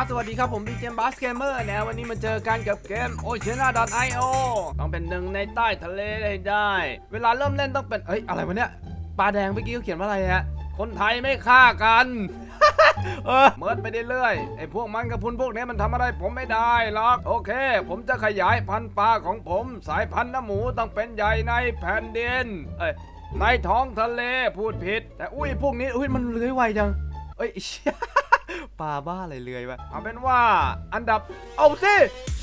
ับสวัสดีครับผมดีเจมบัสเกมเมอร์นะวันนี้มาเจอกันกับเกม Oceana.io ต้องเป็นหนึ่งในใต้ทะเลให้ได้ เวลาเริ่มเล่นต้องเป็นเอ้ยอะไรวะเนี่ยปลาแดงเมื่อกี้เขาเขียนว่าอะไรฮะคนไทยไม่ฆ่ากัน เออเมิดไปเรื่อยๆไอ้พวกมันกับพุนพวกนี้มันทำอะไรผมไม่ได้หรอก โอเค ผมจะขยายพันธุ์ปลาของผม สายพันธุ์น้ำหมูต้องเป็นใหญ่ในแผ่นดิน เอ้ยในท้องทะเลพูดผิด แต่อุ้ยพวกนี้อุ้ยมันเลื้อยไวจัง เอ้ย ปลาบ้าอะไรเลื้อยวะเอาเป็นว่าอันดับเอาสิ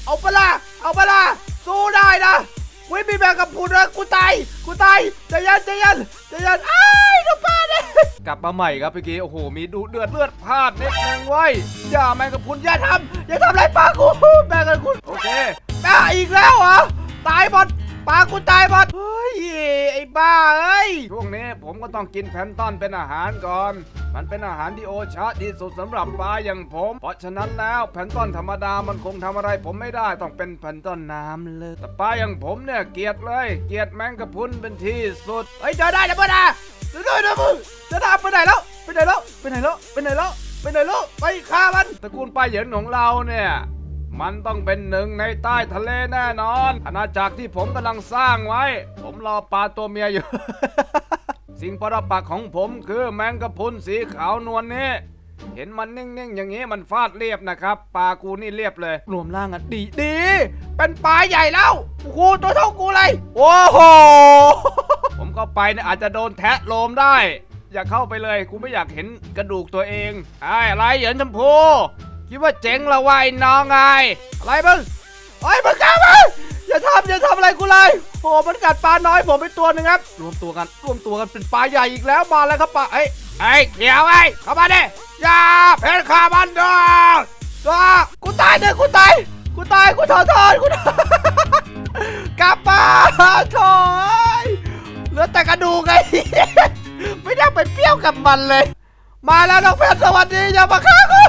เอาปะละเอาปะละสู้ได้นะวิมีแบงกับพูดเลยกูตายกูตายใจเย็นใจเย็นใจเย็นไอ้ายดูปลาเนี่ยกลับมาใหม่ครับเมื่อกี้โอ้โหมีดูเดือดเลือดพลาดนิดนึงไว้ยอย่าแมงกับพุนอย่าทำอย่าทำอะไรปลากูแมงกับพุนโอเคแม่อีกแล้วเหรอตายหมด ปลากูตายหมดเฮ้ยไอ้บ้าเอ้ยช่วงนี้ผมก็ต้องกินแพลนต้อนเป็นอาหารก่อน มันเป็นอาหารที่โอชะที่สุดสำหรับปลาอย่างผม เพราะฉะนั้นแล้วแพลนต้อนธรรมดามันคงทำอะไรผมไม่ได้ต้องเป็นแพลนต้อนน้ำเลยแต่ปลาอย่างผมเนี่ยเกลียดเลย เกลียดแมงกะพรุนเป็นที่สุดเฮ้ยเจอได้นะเพื่อนนะเจอได้นะมึงเจะทำไปไหนแล้วไปไหนแล้วไปไหนแล้วไปไหนแล้วไปไหนแล้วไปฆ่ามันตระกูลปลาเหยินของเราเนี่ย มันต้องเป็นหนึ่งในใต้ทะเลแน่นอนอาณาจักรที่ผมกำลังสร้างไว้ ผมรอปลาตัวเมียอยู่ สิ่งประดับปักของผมคือแมงกะพรุนสีขาวนวลนี้เห็นมันนิ่งๆ อย่างนี้มันฟาดเรียบนะครับปลากูนี่เรียบเลย รวมร่างกันดีดี เป็นปลาใหญ่แล้วโอ้โหตัวเท่ากูเลย โอ้โห ผมเข้าไปเนี่ยอาจจะโดนแทะโลมได้ อย่าเข้าไปเลยกูไม่อยากเห็นกระดูกตัวเองไอ้ไรเหยินชมพู คิดว่าเจ๋งละวายน้องไงอะไรมึงไอ้มึงกล้ามาอย่าทำอย่าทำอะไรกูเลยโอ้มันกัดปลาน้อยผมไปตัวหนึงครับ รวมตัวกันรวมตัวกันเป็นปลาใหญ่อีกแล้วมาแล้วครับปลาไอ้ไอ้เขียวไอ้เข้ามาดิอย่าเพชรขามันดอกก็กูตายเด้อกูตายกูตายกูถอดถอนกูกลับมาถอยเหลือแต่กระดูกไงไม่ได้ไปเปรี้ยวกับมันเลย มาแล้วน้องเพชรสวัสดีอย่ามาฆ่ากู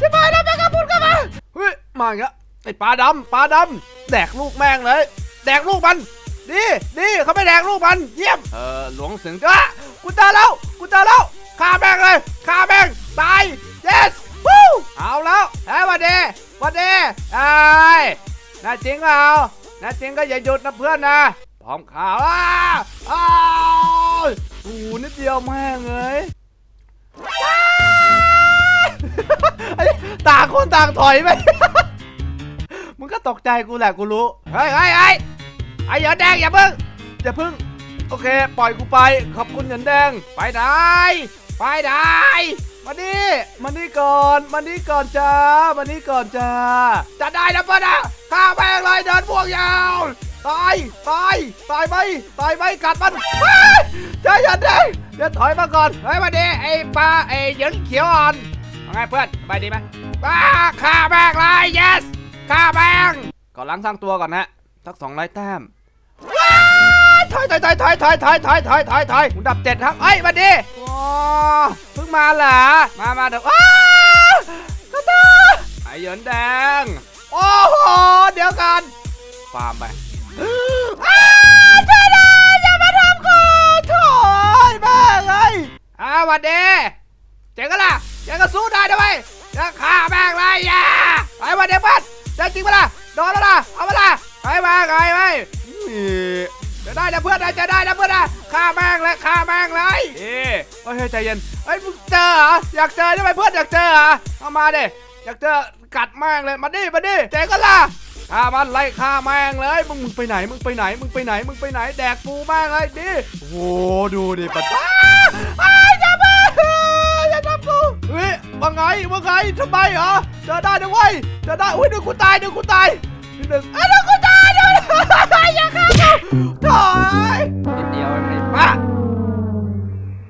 จะไปแล้ว มาอีกแล้วไอ้ปลาดำปลาดำแดกลูกแม่งเลย แดกลูกมัน ดีดีเขาไม่แดกลูกมัน เยี่ยม เออหลวงสิงจ้ากูเจอแล้วกูเจอแล้วฆ่าแม่งเลยฆ่าแม่งตาย yes วู้เอาแล้วเฮ้ยวันดีวันดีไอ้ยน่าจริงเปล่าน่าจริงก็อย่าหยุดนะเพื่อนนะพร้อมข่าวอ้าอ้าวโอ้โหนิดเดียวแม่งเลยไอ้ต่างคนต่างถอยไปมึงก็ ตกใจกูแหละกูรู้ เฮ้ยเฮ้ยเฮ้ยไอ้เหยินแดงอย่าเพิ่งอย่าเพิ่ง โอเค ปล่อยกูไป ขอบคุณเหยินแดง ไปไหนไปไหนมาดิมานี่ก่อน มานี่ก่อนจ้า มานี่ก่อนจ้า จะได้นะเพื่อนนะข้าแม่งเลยเดินพวกยาว ตาย ตาย ตายไหมตายไหมกัดมันเฮ้ยใจเย็นดิเดี๋ยวถอยมาก่อน เฮ้ยมาดิไอ้ปลาไอ้เหยินเขียวอ่อนว่าไงเพื่อนสบายดีไหมป้าฆ่าแม่งเลย yes ฆ่าแม่งก่อนล้างสร้างตัวก่อนนะสักสองร้อยแต้มว้ายถอยถอยถอยถอยถอยถอยถอยถอยถอยถอยผมดับเจ็ดครับเอ้ยมาดิโอ้เพิ่งมาเหรอมามาเดี๋ยวอ้ากระตาไอ้เหยินแดง โอ้โห เดี๋ยวกันฟาร์มไปอ้าวช่วยด้วยอย่ามาทำกูโถ่แม่งเอ้ยอ้าวหวันดีเจ๋งกันล่ะเจ๋งก็สู้ได้ด้วยจะฆ่าแม่งเลยอย่าไอ้หวันดีเพื่อน เจ๋งจริงปะล่ะโดนแล้วล่ะเอามาล่ะไปมาไงไปจะได้นะเพื่อนนะจะได้นะเพื่อนนะฆ่าแม่งเลยฆ่าแม่งเลยเอ้ยเฮ้ยใจเย็นเฮ้ยมึงเจอเหรออยากเจอใช่ไหมเพื่อนอยากเจอเหรอเอามาดิอยากเจอกัดแม่งเลยมาดิมาดิเจ๋งกันล่ะฆ่ามันไล่ฆ่าแม่งเลยมึงมึงไปไหนมึงไปไหนมึงไปไหนมึงไปไหนแดกปูแม่งเลยดิโอ้โหดูดิปะตาอ้ายอย่ามา ไงว่าไงทำไมเหรอเจอได้นะเว้ยเจอได้อุ้ยเดี๋ยวกูตายเดี๋ยวกูตายหนึ่งอ้ยเดี๋ยวกูตายเดี๋ยวอย่าฆ่ากูถอย